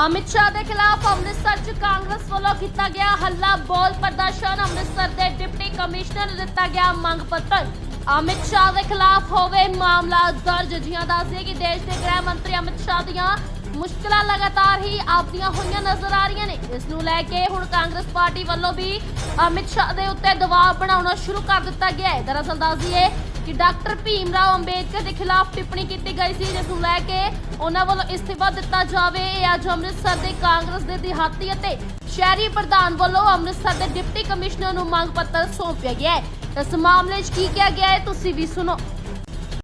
ਅਮਿਤ ਸ਼ਾਹ ਦੇ ਖਿਲਾਫ ਅੰਮ੍ਰਿਤਸਰ 'ਚ ਕਾਂਗਰਸ ਵੱਲੋਂ ਕੀਤਾ ਗਿਆ ਹੱਲਾ ਬੋਲ ਪ੍ਰਦਰਸ਼ਨ। ਅੰਮ੍ਰਿਤਸਰ ਦੇ ਡਿਪਟੀ ਕਮਿਸ਼ਨਰ ਨੂੰ ਦਿੱਤਾ ਗਿਆ ਮੰਗ ਪੱਤਰ। ਅਮਿਤ ਸ਼ਾਹ ਦੇ ਖਿਲਾਫ ਹੋਵੇ ਮਾਮਲਾ ਦਰਜ। ਜੀਆਂ ਦੱਸਦੇ ਕਿ ਦੇਸ਼ ਦੇ ਗ੍ਰਹਿ ਮੰਤਰੀ ਅਮਿਤ ਸ਼ਾਹ ਦੀਆਂ ਮੁਸ਼ਕਲਾਂ ਲਗਾਤਾਰ ਹੀ ਆਪਦੀਆਂ ਹੋਈਆਂ ਨਜ਼ਰ ਆ ਰਹੀਆਂ ਨੇ। ਇਸ ਨੂੰ ਲੈ ਕੇ ਹੁਣ ਕਾਂਗਰਸ ਪਾਰਟੀ ਵੱਲੋਂ ਵੀ ਅਮਿਤ ਸ਼ਾਹ ਦੇ ਉੱਤੇ ਦਬਾਅ ਬਣਾਉਣਾ ਸ਼ੁਰੂ ਕਰ ਦਿੱਤਾ ਗਿਆ ਹੈ। ਦਰਅਸਲ ਦੱਸਦੀਏ ਕਿ ਡਾਕਟਰ ਭੀਮ ਰਾਓ ਅੰਬੇਦਕਰ ਦੇ ਖਿਲਾਫ ਟਿੱਪਣੀ ਕੀਤੀ ਗਈ ਸੀ ਜਿਸ ਨੂੰ ਲੈ ਕੇ ਉਹਨਾਂ ਵੱਲੋਂ ਇਸਤੀਫਾ ਦਿੱਤਾ ਜਾਵੇ। ਇਹ ਅੱਜ ਅੰਮ੍ਰਿਤਸਰ ਦੇ ਕਾਂਗਰਸ ਦੇ ਦਿਹਾਤੀ ਅਤੇ ਸ਼ਹਿਰੀ ਪ੍ਰਧਾਨ ਵੱਲੋਂ ਅੰਮ੍ਰਿਤਸਰ ਦੇ ਡਿਪਟੀ ਕਮਿਸ਼ਨਰ ਨੂੰ ਮੰਗ ਪੱਤਰ ਸੌਂਪਿਆ ਗਿਆ ਹੈ। ਇਸ ਮਾਮਲੇ 'ਚ ਕੀ ਕਿਹਾ ਗਿਆ ਹੈ ਤੁਸੀਂ ਵੀ ਸੁਣੋ।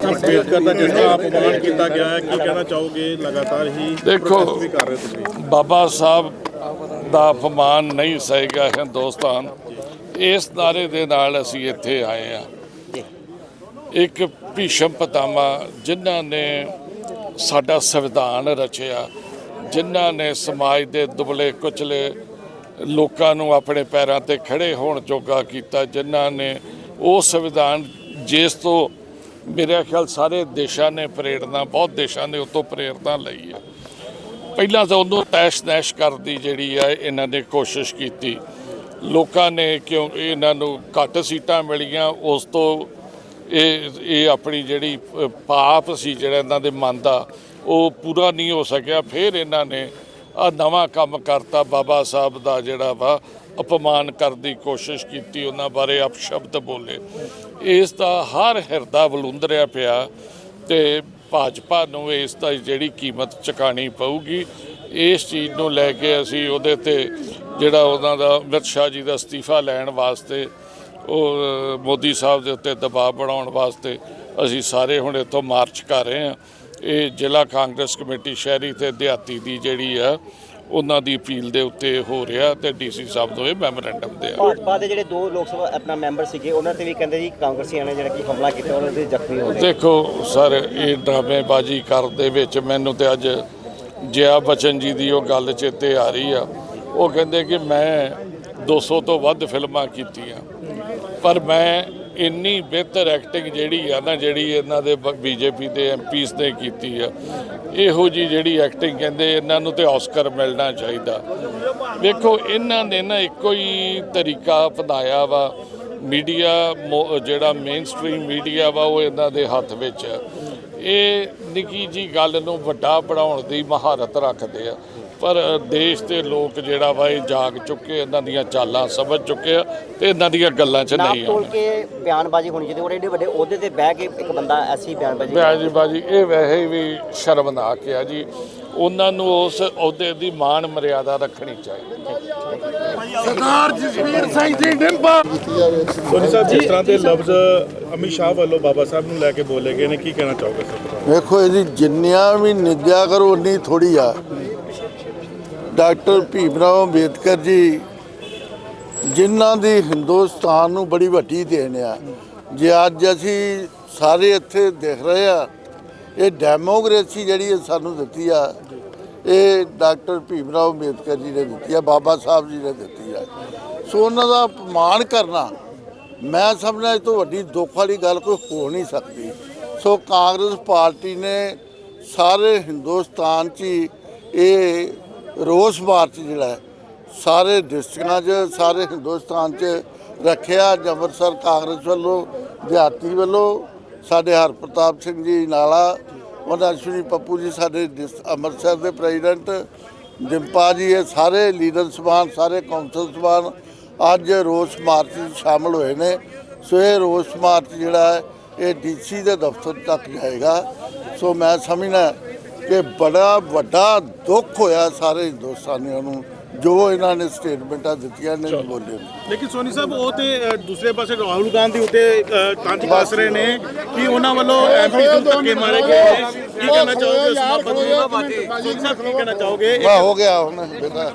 ਅੰਬੇਦਕਰ ਦਾ ਜਿਸ ਤਰ੍ਹਾਂ ਅਪਮਾਨ ਕੀਤਾ ਗਿਆ ਹੈ ਕੀ ਕਹਿਣਾ ਚਾਹੋਗੇ? ਲਗਾਤਾਰ ਹੀ ਦੇਖੋ protest ਵੀ ਕਰ ਰਹੇ ਤੁਸੀਂ। ਬਾਬਾ ਸਾਹਿਬ ਦਾ ਅਪਮਾਨ ਨਹੀਂ ਸਹੇਗਾ ਹਿੰਦੁਸਤਾਨ। ਇਸ ਨਾਰੇ ਦੇ ਨਾਲ ਅਸੀਂ ਇੱਥੇ ਆਏ ਆ ਇੱਕ ਭੀਸ਼ਮ ਪਤਾਮਾ ਜਿਨ੍ਹਾਂ ਨੇ ਸਾਡਾ ਸੰਵਿਧਾਨ ਰਚਿਆ, ਜਿਨ੍ਹਾਂ ਨੇ ਸਮਾਜ ਦੇ ਦੁਬਲੇ ਕੁਚਲੇ ਲੋਕਾਂ ਨੂੰ ਆਪਣੇ ਪੈਰਾਂ ਤੇ ਖੜੇ ਹੋਣ ਜੋਗਾ ਕੀਤਾ, ਜਿਨ੍ਹਾਂ ਨੇ ਉਹ ਸੰਵਿਧਾਨ ਜਿਸ ਤੋਂ ਮੇਰੇ ਖਿਆਲ ਸਾਰੇ ਦੇਸ਼ਾਂ ਨੇ ਪ੍ਰੇਰਣਾ, ਬਹੁਤ ਦੇਸ਼ਾਂ ਨੇ ਉਤੋਂ ਪ੍ਰੇਰਣਾ ਲਈ ਹੈ। ਪਹਿਲਾਂ ਤਾਂ ਉਹਨੂੰ ਤੈਸ਼ ਨੈਸ਼ ਕਰਦੀ ਜਿਹੜੀ ਆ ਇਹਨਾਂ ਨੇ ਕੋਸ਼ਿਸ਼ ਕੀਤੀ। ਲੋਕਾਂ ਨੇ ਕਿਉਂ ਇਹਨਾਂ ਨੂੰ ਘੱਟ ਸੀਟਾਂ ਮਿਲੀਆਂ, ਉਸ ਤੋਂ ਇਹ ਇਹ ਆਪਣੀ ਜਿਹੜੀ ਪਾਪ ਸੀ ਜਿਹੜਾ ਇਹਨਾਂ ਦੇ ਮਨ ਦਾ, ਉਹ ਪੂਰਾ ਨਹੀਂ ਹੋ ਸਕਿਆ। ਫਿਰ ਇਹਨਾਂ ਨੇ ਆ ਨਵਾਂ ਕੰਮ ਕਰਤਾ ਬਾਬਾ ਸਾਹਿਬ ਦਾ ਜਿਹੜਾ ਵਾ, ਅਪਮਾਨ ਕਰਨ ਦੀ ਕੋਸ਼ਿਸ਼ ਕੀਤੀ, ਉਹਨਾਂ ਬਾਰੇ ਅਪਸ਼ਬਦ ਬੋਲੇ। ਇਸ ਦਾ ਹਰ ਹਿਰਦਾ ਬਲੁੰਦਰਿਆ ਪਿਆ ਤੇ ਭਾਜਪਾ ਨੂੰ ਇਸ ਦਾ ਜਿਹੜੀ ਕੀਮਤ ਚੁਕਾਣੀ ਪਊਗੀ, ਇਸ ਚੀਜ਼ ਨੂੰ ਲੈ ਕੇ ਅਸੀਂ ਉਹਦੇ ਤੇ ਜਿਹੜਾ ਉਹਨਾਂ ਦਾ ਅਮਿਤ ਸ਼ਾਹ ਜੀ ਦਾ ਅਸਤੀਫਾ ਲੈਣ ਵਾਸਤੇ ਉਹ ਮੋਦੀ ਸਾਹਿਬ ਦੇ ਉੱਤੇ ਦਬਾਅ ਬਣਾਉਣ ਵਾਸਤੇ ਅਸੀਂ ਸਾਰੇ ਹੁਣ ਇੱਥੋਂ ਮਾਰਚ ਕਰ ਰਹੇ ਹਾਂ। ਇਹ ਜ਼ਿਲ੍ਹਾ ਕਾਂਗਰਸ ਕਮੇਟੀ ਸ਼ਹਿਰੀ ਤੇ ਦਿਹਾਤੀ ਦੀ ਜਿਹੜੀ ਆ ਉਹਨਾਂ ਦੀ ਅਪੀਲ ਦੇ ਉੱਤੇ ਹੋ ਰਿਹਾ ਤੇ ਡੀਸੀ ਸਾਹਿਬ ਤੋਂ ਇਹ ਮੈਮੋਰੈਂਡਮ ਦੇ ਆ। ਭਾਜਪਾ ਦੇ ਜਿਹੜੇ ਦੋ ਲੋਕ ਸਭਾ ਆਪਣਾ ਮੈਂਬਰ ਸੀਗੇ ਉਹਨਾਂ ਤੇ ਵੀ ਕਹਿੰਦੇ ਜੀ ਕਾਂਗਰਸੀਆਂ ਨੇ ਜਿਹੜਾ ਕਿ ਹਮਲਾ ਕੀਤਾ ਉਹਨਾਂ ਦੇ ਜ਼ਖਮੀ ਹੋ ਗਏ। ਦੇਖੋ ਸਰ ਇਹ ਡਰਾਮੇਬਾਜ਼ੀ ਕਰਨ ਦੇ ਵਿੱਚ ਮੈਨੂੰ ਤੇ ਅੱਜ ਜया ਬਚਨ ਜੀ ਦੀ ਉਹ ਗੱਲ ਚੇਤੇ ਆ ਰਹੀ ਆ। ਉਹ ਕਹਿੰਦੇ ਕਿ ਮੈਂ 200 ਤੋਂ ਵੱਧ ਫਿਲਮਾਂ ਕੀਤੀਆਂ। ਪਰ ਮੈਂ ਇੰਨੀ ਬਿਹਤਰ ਐਕਟਿੰਗ ਜਿਹੜੀ ਆ ਨਾ, ਜਿਹੜੀ ਇਹਨਾਂ ਦੇ ਬੀਜੇਪੀ ਦੇ ਐਮਪੀਸ ਨੇ ਕੀਤੀ ਆ, ਇਹੋ ਜੀ ਜਿਹੜੀ ਐਕਟਿੰਗ ਕਹਿੰਦੇ ਇਹਨਾਂ ਨੂੰ ਤੇ ਆਸਕਰ ਮਿਲਣਾ ਚਾਹੀਦਾ। ਵੇਖੋ, ਇਹਨਾਂ ਨੇ ਨਾ ਇੱਕੋ ਹੀ ਤਰੀਕਾ ਅਪਣਾਇਆ ਵਾ ਮੀਡੀਆ ਮੋ- ਜਿਹੜਾ ਮੇਨ ਸਟ੍ਰੀਮ ਮੀਡੀਆ ਵਾ, ਉਹ ਇਹਨਾਂ ਦੇ ਹੱਥ ਵਿੱਚ ਹੈ ਇਹ ਨਿੱਕੀ ਜੀ ਗੱਲ ਨੂੰ ਵੱਡਾ ਬਣਾਉਣ ਦੀ ਮਹਾਰਤ ਰੱਖਦੇ ਆ। ਪਰ ਦੇਸ਼ ਦੇ ਲੋਕ ਜਿਹੜਾ ਵਾ ਇਹ ਜਾਗ ਚੁੱਕੇ ਇਹਨਾਂ ਦੀਆਂ ਚਾਲਾਂ ਸਮਝ ਚੁੱਕੇ ਆ ਤੇ ਇਹਨਾਂ ਦੀਆਂ ਗੱਲਾਂ 'ਚ ਨਹੀਂ ਤੋਲ ਕੇ ਬਿਆਨਬਾਜ਼ੀ ਹੋਣੀ ਚਾਹੀਦੀ ਉਹ ਵੱਡੇ ਅਹੁਦੇ ਤੇ ਬਹਿ ਕੇ ਇੱਕ ਬੰਦਾ ਐਸੀ ਬਿਆਨਬਾਜ਼ੀ ਬਿਆਜੀ ਬਾਜੀ ਇਹ ਵੈਸੇ ਵੀ ਸ਼ਰਮਨਾਕ ਆ ਜੀ। ਉਹਨਾਂ ਨੂੰ ਉਸ ਅਹੁਦੇ ਦੀ ਮਾਣ ਮਰਿਆਦਾ ਰੱਖਣੀ ਚਾਹੀਦੀ ਸੋਨੀ ਸਾਹਿਬ ਜਿਸ ਤਰ੍ਹਾਂ ਦੇ ਲਫ਼ਜ਼ ਅਮਿਤ ਸ਼ਾਹ ਵੱਲੋਂ ਬਾਬਾ ਸਾਹਿਬ ਨੂੰ ਲੈ ਕੇ ਬੋਲੇ ਗਏ ਨੇ ਕੀ ਕਹਿਣਾ ਚਾਹੋਗੇ ਸਰ? ਵੇਖੋ ਇਹਦੀ ਜਿੰਨਿਆਂ ਵੀ ਨਿੰਦਿਆ ਕਰੋ ਉਨੀ ਥੋੜੀ ਆ। ਡਾਕਟਰ ਭੀਮਰਾਓ ਅੰਬੇਦਕਰ ਜੀ ਜਿਨ੍ਹਾਂ ਦੀ ਹਿੰਦੁਸਤਾਨ ਨੂੰ ਬੜੀ ਵੱਡੀ ਦੇਣ ਆ ਜੇ ਅੱਜ ਅਸੀਂ ਸਾਰੇ ਇੱਥੇ ਦੇਖ ਰਹੇ ਆ ਇਹ ਡੈਮੋਕ੍ਰੇਸੀ ਜਿਹੜੀ ਸਾਨੂੰ ਦਿੱਤੀ ਆ, ਇਹ ਡਾਕਟਰ ਭੀਮਰਾਓ ਅੰਬੇਦਕਰ ਜੀ ਨੇ ਦਿੱਤੀ ਆ, ਬਾਬਾ ਸਾਹਿਬ ਜੀ ਨੇ ਦਿੱਤੀ ਆ। ਸੋ ਉਹਨਾਂ ਦਾ ਅਪਮਾਨ ਕਰਨਾ, ਮੈਂ ਸਮਝਦਾ ਇਹ ਤੋਂ ਵੱਡੀ ਦੁੱਖ ਵਾਲੀ ਗੱਲ ਕੋਈ ਹੋ ਨਹੀਂ ਸਕਦੀ। ਸੋ ਕਾਂਗਰਸ ਪਾਰਟੀ ਨੇ ਸਾਰੇ ਹਿੰਦੁਸਤਾਨ 'ਚ ਹੀ ਇਹ ਰੋਸ ਮਾਰਚ ਜਿਹੜਾ ਸਾਰੇ ਡਿਸਟ੍ਰਿਕਟਾਂ 'ਚ, ਸਾਰੇ ਹਿੰਦੁਸਤਾਨ 'ਚ ਰੱਖਿਆ ਅੱਜ ਅੰਮ੍ਰਿਤਸਰ ਕਾਂਗਰਸ ਵੱਲੋਂ, ਦਿਹਾਤੀ ਵੱਲੋਂ ਸਾਡੇ ਹਰਪ੍ਰਤਾਪ ਸਿੰਘ ਜੀ ਨਾਲਾ ਉਹਨਾਂ ਅਸ਼ਵਨੀ ਪੱਪੂ ਜੀ ਸਾਡੇ ਡਿਸ- ਅੰਮ੍ਰਿਤਸਰ ਦੇ ਪ੍ਰੈਜ਼ੀਡੈਂਟ ਜਿੰਪਾ ਜੀ, ਇਹ ਸਾਰੇ ਲੀਡਰ ਸਭਾਨ ਸਾਰੇ ਕੌਂਸਲ ਸਭਾਨ ਅੱਜ ਰੋਸ ਮਾਰਚ 'ਚ ਸ਼ਾਮਲ ਹੋਏ ਨੇ। ਸੋ ਇਹ ਰੋਸ ਮਾਰਚ ਜਿਹੜਾ ਹੈ, ਇਹ ਡੀਸੀ ਦੇ ਦਫ਼ਤਰ ਤੱਕ ਜਾਏਗਾ। ਸੋ ਮੈਂ ਸਮਝਣਾ ਕਿ ਬੜਾ ਵੱਡਾ ਦੁੱਖ ਹੋਇਆ ਸਾਰੇ ਹਿੰਦੁਸਤਾਨੀਆਂ ਨੂੰ। ਜੋ ਇਹਨਾਂ ਨੇ ਸਟੇਟਮੈਂਟਾਂ ਦਿੱਤੀਆਂ ਨੇ ਬੋਲੇ ਨੇ। ਲੇਕਿਨ ਸੋਨੀ ਸਾਹਿਬ ਉਹ ਤੇ ਅ, ਦੂਸਰੇ ਪਾਸੇ ਰਾਹੁਲ ਗਾਂਧੀ ਉੱਤੇ ਤੰਜ ਕੱਸ ਰਹੇ ਨੇ ਕਿ ਉਹਨਾਂ ਵੱਲੋਂ ਐਮਪੀ ਨੂੰ ਧੱਕੇ ਮਾਰੇ ਗਏ ਨੇ। ਕੀ ਕਹਿਣਾ ਚਾਹੋਗੇ ਉਸ ਬਾਬਤ ਸੋਨੀ ਸਾਹਿਬ ਕੀ ਕਹਿਣਾ ਚਾਹੋਗੇ? ਵਾਹ ਹੋ ਗਿਆ ਹੁਣ ਬੇਟਾ।